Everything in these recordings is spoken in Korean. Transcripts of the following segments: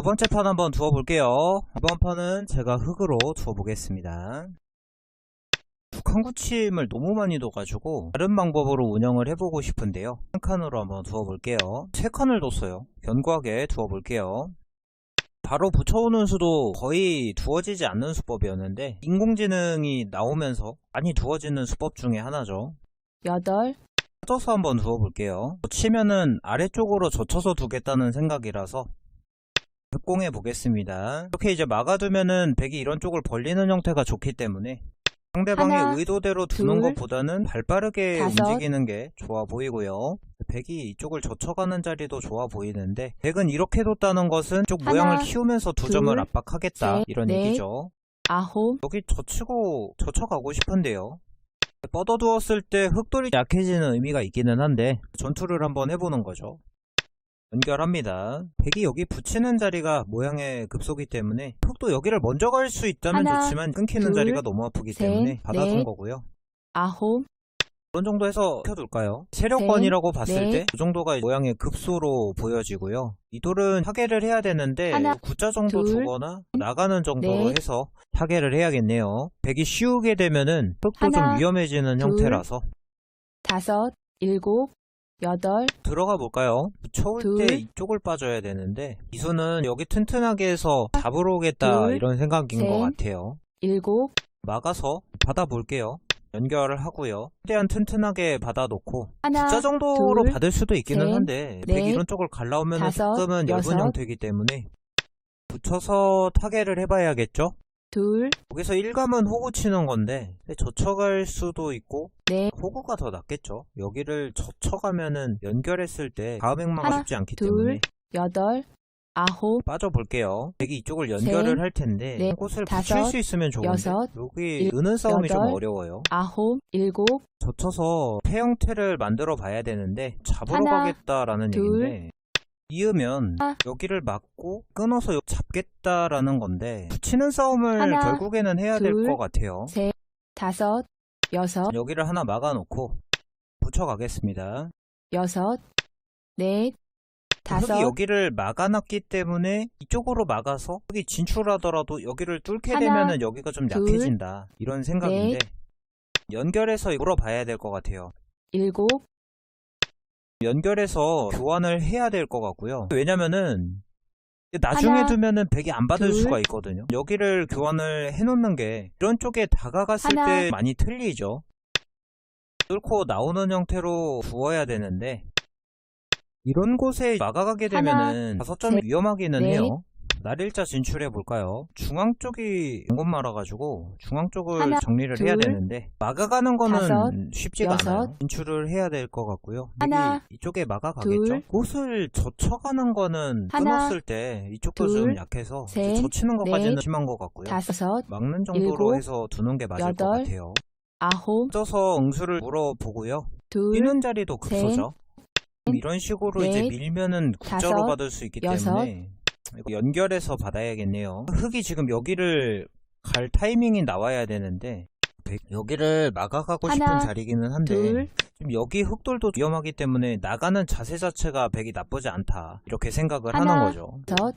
두 번째 판 한번 두어 볼게요. 이번 판은 제가 흙으로 두어 보겠습니다. 북한 구침을 너무 많이 둬가지고 다른 방법으로 운영을 해보고 싶은데요. 한 칸으로 한번 두어 볼게요. 세 칸을 뒀어요. 견고하게 두어 볼게요. 바로 붙여오는 수도 거의 두어지지 않는 수법이었는데 인공지능이 나오면서 많이 두어지는 수법 중에 하나죠. 여덟, 젖어서 한번 두어 볼게요. 치면은 아래쪽으로 젖혀서 두겠다는 생각이라서 흑공해 보겠습니다. 이렇게 이제 막아두면은 백이 이런 쪽을 벌리는 형태가 좋기 때문에 상대방의 하나, 의도대로 두는 둘, 것보다는 발빠르게 다섯. 움직이는 게 좋아 보이고요. 백이 이쪽을 젖혀가는 자리도 좋아 보이는데 백은 이렇게 뒀다는 것은 쪽 모양을 키우면서 두 점을 둘, 압박하겠다 셋, 이런 넷. 얘기죠. 아홉, 여기 젖히고 젖혀가고 싶은데요. 뻗어두었을 때 흑돌이 약해지는 의미가 있기는 한데 전투를 한번 해보는 거죠. 연결합니다. 백이 여기 붙이는 자리가 모양의 급소기 때문에 흑도 여기를 먼저 갈 수 있다면 하나, 좋지만 끊기는 둘, 자리가 너무 아프기 셋, 때문에 받아둔 넷. 거고요. 아홉, 그런 정도 해서 켜둘까요? 세력권이라고 봤을 넷. 때이 정도가 모양의 급소로 보여지고요. 이 돌은 타개를 해야 되는데 하나, 구자 정도 둘, 두거나 나가는 정도로 넷. 해서 타개를 해야겠네요. 백이 씌우게 되면은 흙도 하나, 좀 위험해지는 둘, 형태라서 다섯, 일곱, 여덟, 들어가 볼까요? 붙여올 둘. 때 이쪽을 빠져야 되는데 이수는 여기 튼튼하게 해서 잡으러 오겠다 둘, 이런 생각인 셋. 것 같아요. 일곱, 막아서 받아볼게요. 연결을 하고요. 최대한 튼튼하게 받아놓고 하나, 숫자 정도로 둘, 받을 수도 있기는 셋, 한데 넷, 백 이런 쪽을 갈라오면 조금은 얇은. 형태이기 때문에 붙여서 타개를 해봐야겠죠? 둘, 여기서 일감은 호구 치는 건데 젖혀갈 수도 있고 넷, 호구가 더 낫겠죠? 여기를 젖혀가면은 연결했을 때 다음 행마가 하나, 쉽지 않기 둘, 때문에 여덟, 아홉, 빠져볼게요. 백이 이쪽을 연결을 셋, 할 텐데 넷, 꽃을 다섯, 붙일 수 있으면 좋은데 여섯, 여기 일, 느는 싸움이 좀 여덟, 어려워요. 아홉, 일곱, 젖혀서 폐 형태를 만들어 봐야 되는데 잡으러 하나, 가겠다라는 둘, 얘기인데 이으면 하나, 여기를 막고 끊어서 여- 잡겠다라는 건데 붙이는 싸움을 하나, 결국에는 해야 될 둘, 것 같아요. 셋, 다섯, 여섯, 여기를 하나 막아놓고 붙여가겠습니다. 여섯, 넷, 다섯, 여기를 막아놨기 때문에 이쪽으로 막아서 흙이 진출하더라도 여기를 뚫게 하나, 되면은 여기가 좀 둘, 약해진다 이런 생각인데 연결해서 물어봐야 될 것 같아요. 일곱, 연결해서 교환을 해야 될 것 같고요. 왜냐면은 나중에 하나, 두면은 백이 안 받을 둘, 수가 있거든요. 여기를 교환을 해놓는 게 이런 쪽에 다가갔을 하나, 때 많이 틀리죠. 뚫고 나오는 형태로 두어야 되는데 이런 곳에 막아가게 하나, 되면은 다섯 점이 셋, 위험하기는 넷. 해요. 날일자 진출해 볼까요? 중앙 쪽이 연것 말아가지고 중앙 쪽을 하나, 정리를 해야 둘, 되는데 막아가는 거는 다섯, 쉽지가 여섯, 않아요. 진출을 해야 될 것 같고요. 하나, 이쪽에 막아가겠죠? 둘, 꽃을 젖혀가는 거는 하나, 끊었을 때 이쪽도 둘, 좀 약해서 셋, 젖히는 것까지는 넷, 심한 것 같고요. 다섯, 막는 정도로 일곱, 해서 두는 게 맞을 것 여덟, 같아요. 아홉, 쪄서 응수를 물어보고요. 둘, 뛰는 자리도 급소죠. 셋, 이런 식으로 이제 넷, 밀면은 국자로 다섯, 받을 수 있기 여섯. 때문에 연결해서 받아야겠네요. 흙이 지금 여기를 갈 타이밍이 나와야 되는데 백- 여기를 막아가고 하나, 싶은 자리기는 한데 둘, 지금 여기 흙돌도 위험하기 때문에 나가는 자세 자체가 백이 나쁘지 않다 이렇게 생각을 하나, 하는 거죠. 여섯,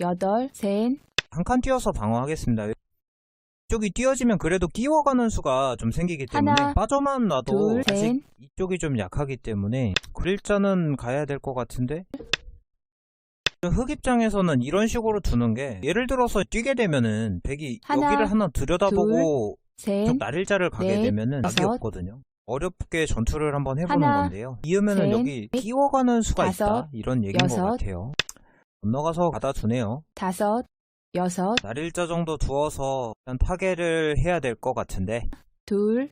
여덟, 셋, 한 칸 뛰어서 방어하겠습니다. 이쪽이 뛰어지면 그래도 끼워가는 수가 좀 생기기 때문에 하나, 빠져만 놔도 둘, 아직 셋. 이쪽이 좀 약하기 때문에 그릴자는 가야 될 것 같은데 흙 입장에서는 이런 식으로 두는 게 예를 들어서 뛰게 되면은 백이 하나, 여기를 하나 들여다보고 셋, 저 날일자를 가게 넷, 되면은 낙이 다섯. 없거든요. 어렵게 전투를 한번 해보는 하나, 건데요. 이으면은 셋, 여기 끼워가는 수가 다섯, 있다 이런 얘기인 것 여섯. 같아요. 건너가서 받아두네요. 다섯, 여섯, 날일자 정도 두어서 타개를 해야 될 것 같은데 둘,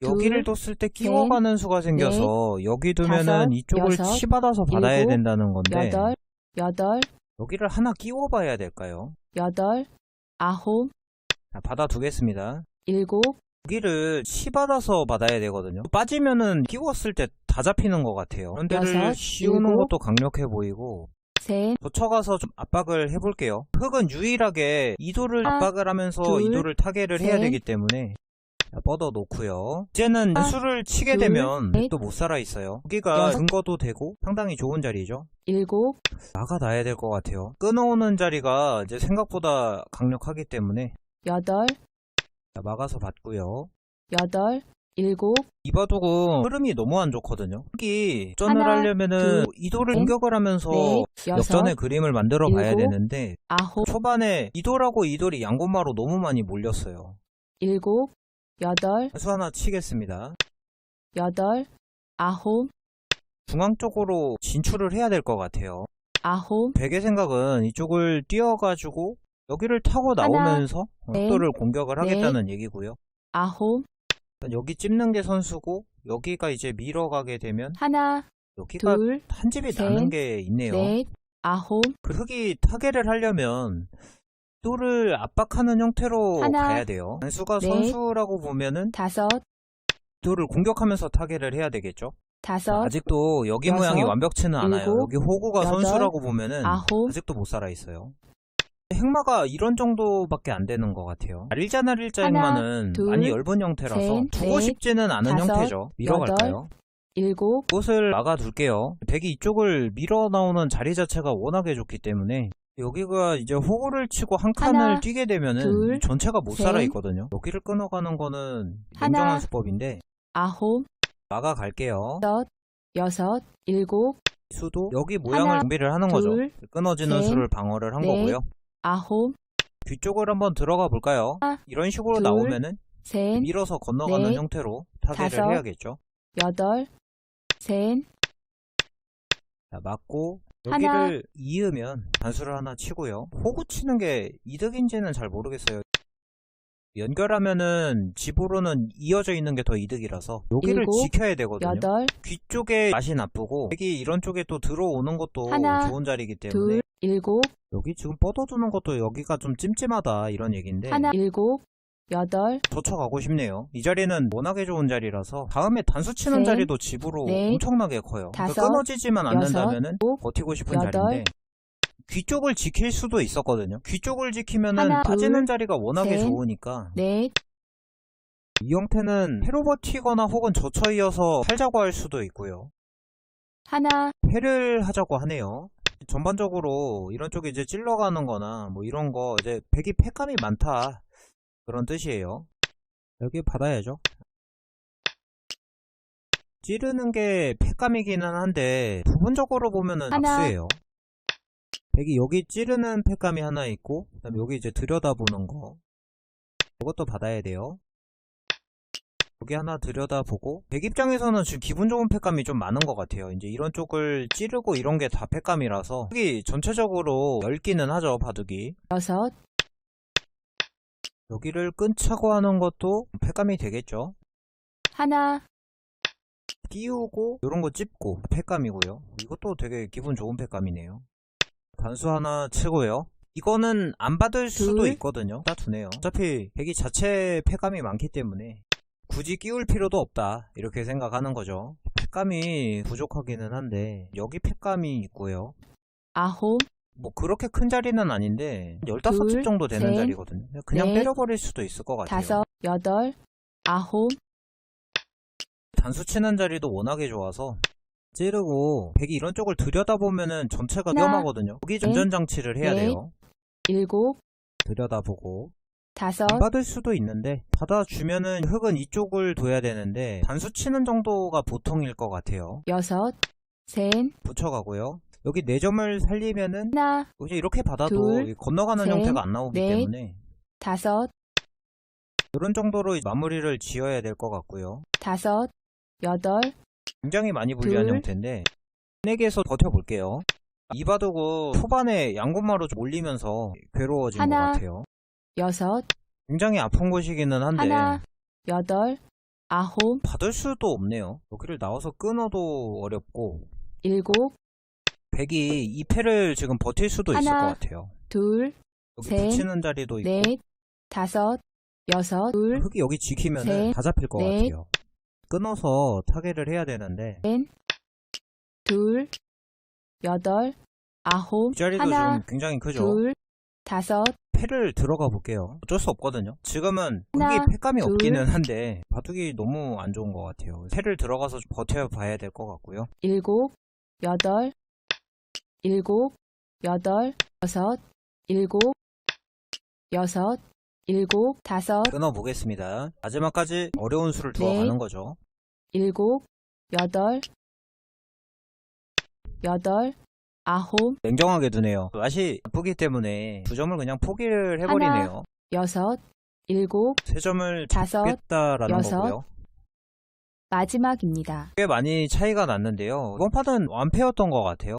여기를 둘, 뒀을 때 끼워가는 수가 생겨서 여기 두면은 다섯, 이쪽을 여섯, 치받아서 받아야 일곱, 된다는 건데 여덟, 여덟, 여기를 하나 끼워봐야 될까요? 여덟, 아홉, 자, 받아두겠습니다. 일곱, 여기를 치받아서 받아야 되거든요. 빠지면은 끼웠을 때 다 잡히는 것 같아요. 그런 데를 여섯, 씌우는 일곱. 것도 강력해 보이고 셋, 젖혀가서 좀 압박을 해볼게요. 흙은 유일하게 이도를 하나, 압박을 하면서 둘, 이도를 타개를 해야 셋. 되기 때문에 자, 뻗어 놓고요. 이제는 하나, 수를 치게 둘, 되면 넷, 또못 살아 있어요. 여기가 여섯. 근거도 되고 상당히 좋은 자리죠. 일곱, 막아놔야 될 것 같아요. 끊어오는 자리가 이제 생각보다 강력하기 때문에 여덟, 자, 막아서 받고요. 여덟, 일곱, 이 바둑은 흐름이 너무 안 좋거든요. 여기 전을 하려면은 둘, 이도를 셋, 공격을 하면서 넷, 여섯, 역전의 그림을 만들어 봐야 일곱, 되는데 아홉, 초반에 이돌하고 이돌이 양고마로 너무 많이 몰렸어요. 일곱, 여덟, 수 하나 치겠습니다. 여덟, 아홉, 중앙 쪽으로 진출을 해야 될 것 같아요. 아홉, 백의 생각은 이쪽을 뛰어가지고 여기를 타고 하나, 나오면서 넷, 각도를 공격을 넷, 하겠다는 얘기고요. 아홉, 여기 찝는 게 선수고 여기가 이제 밀어가게 되면 하나, 여기가 둘, 한 집이 셋, 나는 게 있네요. 넷, 아홉, 그 흙이 타개를 하려면 또를 압박하는 형태로 하나, 가야 돼요. 단수가 넷, 선수라고 보면은 다섯, 또를 공격하면서 타개를 해야 되겠죠. 다섯, 아직도 여기 여섯, 모양이 완벽치는 않아요. 여기 호구가 여덟, 선수라고 보면은 아홉, 아직도 못 살아 있어요. 행마가 이런 정도밖에 안 되는 것 같아요. 날일자 날일자 하나, 행마는 둘, 많이 얇은 형태라서 셋, 두고 넷, 싶지는 않은 다섯, 형태죠. 밀어갈까요? 일곱, 이곳을 막아둘게요. 백이 이쪽을 밀어 나오는 자리 자체가 워낙에 좋기 때문에 여기가 이제 호구를 치고 한 칸을 하나, 뛰게 되면은 둘, 전체가 못 셋, 살아 있거든요. 여기를 끊어가는 거는 하나, 냉정한 수법인데 아홉, 막아 갈게요. 여섯, 여섯, 일곱, 수도 여기 모양을 하나, 준비를 하는 거죠. 둘, 끊어지는 셋, 수를 방어를 한 넷, 거고요. 아홉, 뒤쪽을 한번 들어가 볼까요? 하나, 이런 식으로 둘, 나오면은 셋, 밀어서 건너가는 넷, 형태로 타개를 다섯, 해야겠죠. 여덟, 셋, 자, 맞고. 여기를 이으면 단수를 하나 치고요. 호구 치는 게 이득인지는 잘 모르겠어요. 연결하면은 집으로는 이어져 있는 게 더 이득이라서 여기를 일곱, 지켜야 되거든요. 여덟, 귀 쪽에 맛이 나쁘고 여기 이런 쪽에 또 들어오는 것도 하나, 좋은 자리이기 때문에 둘, 일곱, 여기 지금 뻗어두는 것도 여기가 좀 찜찜하다 이런 얘기인데 하나, 일곱, 여덟, 젖혀가고 싶네요. 이 자리는 워낙에 좋은 자리라서 다음에 단수 치는 셋, 자리도 집으로 넷, 엄청나게 커요. 그러니까 다섯, 끊어지지만 않는다면은 일곱, 버티고 싶은 여덟, 자리인데 귀 쪽을 지킬 수도 있었거든요. 귀 쪽을 지키면은 하나, 빠지는 둘, 자리가 워낙에 셋, 좋으니까 넷, 이 형태는 패로 버티거나 혹은 젖혀 이어서 팔자고 할 수도 있고요. 하나, 패를 하자고 하네요. 전반적으로 이런 쪽에 이제 찔러가는 거나 뭐 이런 거 이제 백이 패감이 많다 그런 뜻이에요. 여기 받아야죠. 찌르는 게 패감이기는 한데 부분적으로 보면은 하나. 악수예요. 백이 여기 찌르는 패감이 하나 있고 그다음에 여기 이제 들여다보는 거 이것도 받아야 돼요. 여기 하나 들여다보고 백 입장에서는 지금 기분 좋은 패감이 좀 많은 것 같아요. 이제 이런 쪽을 찌르고 이런 게다 패감이라서 여기 전체적으로 넓기는 하죠 바둑이. 여섯, 여기를 끊자고 하는 것도 패감이 되겠죠. 하나, 끼우고 이런 거 찝고 패감이고요. 이것도 되게 기분 좋은 패감이네요. 단수 하나 치고요. 이거는 안 받을 수도 둘. 있거든요. 다 두네요. 어차피 백이 자체 패감이 많기 때문에 굳이 끼울 필요도 없다 이렇게 생각하는 거죠. 패감이 부족하기는 한데 여기 패감이 있고요. 아홉, 뭐 그렇게 큰 자리는 아닌데 15집 둘, 정도 되는 셋, 자리거든요. 그냥 넷, 때려버릴 수도 있을 것 같아요. 다섯, 여덟, 아홉, 단수 치는 자리도 워낙에 좋아서 찌르고 백이 이런 쪽을 들여다보면은 전체가 하나, 위험하거든요. 여기 전전장치를 해야 넷, 돼요. 일곱, 들여다보고 다섯, 안 받을 수도 있는데 받아주면은 흙은 이쪽을 둬야 되는데 단수 치는 정도가 보통일 것 같아요. 여섯, 셋, 붙여가고요. 여기 4점을 살리면은 하나, 이제 이렇게 받아도 둘, 건너가는 셋, 형태가 안 나오기 넷, 때문에 다섯, 이런 정도로 마무리를 지어야 될 것 같고요. 다섯, 여덟, 굉장히 많이 불리한 둘. 형태인데 4개에서 버텨볼게요. 이바둑은 초반에 양곤마로 좀 올리면서 괴로워진 하나. 것 같아요. 여섯, 굉장히 아픈 곳이기는 한데 하나, 여덟, 아홉, 받을 수도 없네요. 여기를 나와서 끊어도 어렵고 일곱, 백이 이 패를 지금 버틸 수도 있을 하나, 것 같아요. 둘, 여기 셋, 붙이는 자리도 있고 넷, 다섯, 여섯, 둘, 흙이 여기 지키면 셋, 다 잡힐 것 넷. 같아요. 끊어서 타개를 해야 되는데 넷, 둘, 여덟, 아홉, 이 자리도 하나, 좀 굉장히 크죠. 둘, 다섯, 패를 들어가 볼게요. 어쩔 수 없거든요. 지금은 흙이 패감이 둘. 없기는 한데 바둑이 너무 안 좋은 것 같아요. 패를 들어가서 버텨봐야 될 것 같고요. 일곱, 여덟, 일곱, 여덟, 여섯, 일곱, 여섯, 일곱, 다섯, 끊어보겠습니다. 마지막까지 어려운 수를 네. 들어가는 거죠. 일곱, 여덟, 여덟, 아홉, 냉정하게 두네요. 맛이 나쁘기 때문에 두 점을 그냥 포기를 해버리네요. 여섯, 일곱, 세 점을 다섯, 잡겠다라는 여섯. 거고요. 마지막입니다. 꽤 많이 차이가 났는데요. 이번 판은 완패였던 것 같아요.